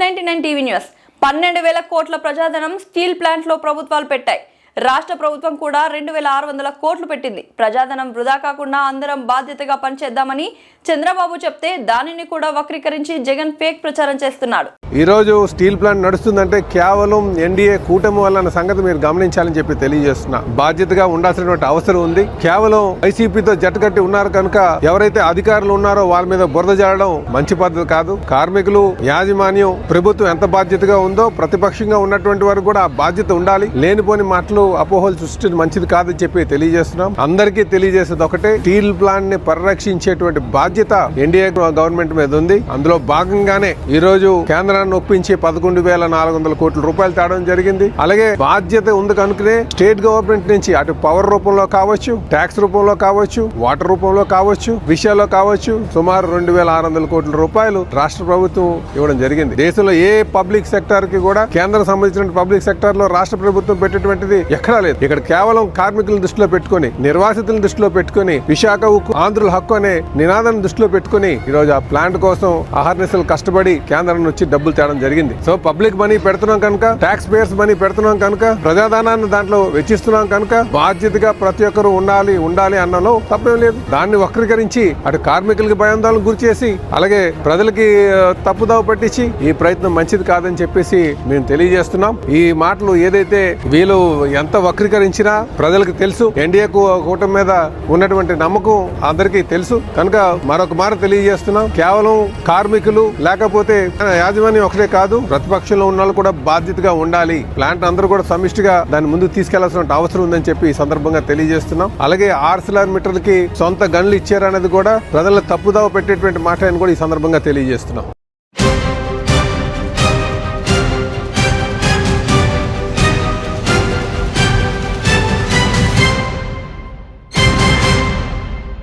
Ninety nine TV news. పన్నెండు వేల కోట్ల ప్రజాధనం స్టీల్ ప్లాంట్లో ప్రభుత్వాలు పెట్టాయి. రాష్ట్ర ప్రభుత్వం కూడా రెండు వేల ఆరు వందల కోట్లు పెట్టింది. ప్రజాధనం వృధా కాకుండా అందరం బాధ్యతగా పనిచేద్దామని చంద్రబాబు చెప్తే దానిని కూడా వక్రీకరించి జగన్ ఫేక్ ప్రచారం చేస్తున్నాడు. ఈరోజు స్టీల్ ప్లాంట్ నడుస్తుందంటే కేవలం ఎన్డీఏ కూటమి వల్ల అన్న సంగతి మీరు గమనించాలని చెప్పి తెలియజేస్తున్నా. బాధ్యతగా ఉండాల్సినటువంటి అవసరం ఉంది. కేవలం వైసీపీతో జట్టుకట్టి ఉన్నారు కనుక ఎవరైతే అధికారులు ఉన్నారో వాళ్ళ మీద బురద జల్లడం మంచి పద్ధతి కాదు. కార్మికులు యాజమాన్యం ప్రభుత్వం ఎంత బాధ్యతగా ఉందో ప్రతిపక్షంగా ఉన్నటువంటి వారు కూడా ఆ బాధ్యత ఉండాలి. లేనిపోని మాటలు అపోహలు సృష్టించడం మంచిది కాదని చెప్పి తెలియజేస్తున్నాం. అందరికీ తెలియజేసేది ఒకటే స్టీల్ ప్లాంట్ని పరిరక్షించేటువంటి బాధ్యత ఎన్డీఏ గవర్నమెంట్ మీద ఉంది. అందులో భాగంగానే ఈ రోజు కేంద్రాన్ని ఒప్పించి పదకొండు వేల నాలుగు వందల కోట్ల రూపాయలు తేవడం జరిగింది. అలాగే బాధ్యత ఉంది కనుకనే స్టేట్ గవర్నమెంట్ నుంచి అటు పవర్ రూపంలో కావచ్చు ట్యాక్స్ రూపంలో కావచ్చు వాటర్ రూపంలో కావచ్చు విషయాల్లో కావచ్చు సుమారు రెండు వేల ఆరు వందల కోట్ల రూపాయలు రాష్ట్ర ప్రభుత్వం ఇవ్వడం జరిగింది. దేశంలో ఏ పబ్లిక్ సెక్టర్కి కూడా కేంద్రం సంబంధించిన పబ్లిక్ సెక్టర్లో రాష్ట్ర ప్రభుత్వం పెట్టేటువంటిది ఎక్కడా లేదు. ఇక్కడ కేవలం కార్మికులను దృష్టిలో పెట్టుకొని నిర్వాసితులను దృష్టిలో పెట్టుకుని విశాఖ ఉక్కు ఆంధ్రుల హక్కు అనే నినాదాన్ని దృష్టిలో పెట్టుకుని ఈ ఆ ప్లాంట్ కోసం అహర్నిశలు కష్టపడి కేంద్రం నుంచి డబ్బులు తేవడం జరిగింది. సో పబ్లిక్ మనీ పెడుతున్నాం కనుక ట్యాక్స్ పేయర్స్ మనీ పెడుతున్నాం కనుక ప్రజాదానాన్ని దాంట్లో వెచ్చిస్తున్నాం కనుక బాధ్యతగా ప్రతి ఒక్కరు ఉండాలి ఉండాలి అన్నలో తప్పేం లేదు. దాన్ని వక్రీకరించి అటు కార్మికులకి భయాందోళన గురి చేసి అలాగే ప్రజలకి తప్పుదావ పట్టించి ఈ ప్రయత్నం మంచిది కాదని చెప్పేసి మేము తెలియజేస్తున్నాం. ఈ మాటలు ఏదైతే వీళ్ళు ఎంత వక్రీకరించినా ప్రజలకు తెలుసు. ఎన్డీఏ కూటమి మీద ఉన్నటువంటి నమ్మకం అందరికీ తెలుసు. కనుక మరొక మాట తెలియజేస్తున్నాం. కేవలం కార్మికులు లేకపోతే యాజమాన్యం ఒకటే కాదు ప్రతిపక్షంలో ఉన్న వాళ్ళు కూడా బాధ్యతగా ఉండాలి. ప్లాంట్ అందరూ కూడా సమిష్టిగా దాని ముందు తీసుకెళ్ళాల్సిన అవసరం ఉందని చెప్పి ఈ సందర్భంగా తెలియజేస్తున్నాం. అలాగే ఆర్సిలార్ మీటర్లకి సొంత గన్లు ఇచ్చారనేది కూడా ప్రజల తప్పుదావ పెట్టేటువంటి మాట అని కూడా ఈ సందర్భంగా తెలియజేస్తున్నాం.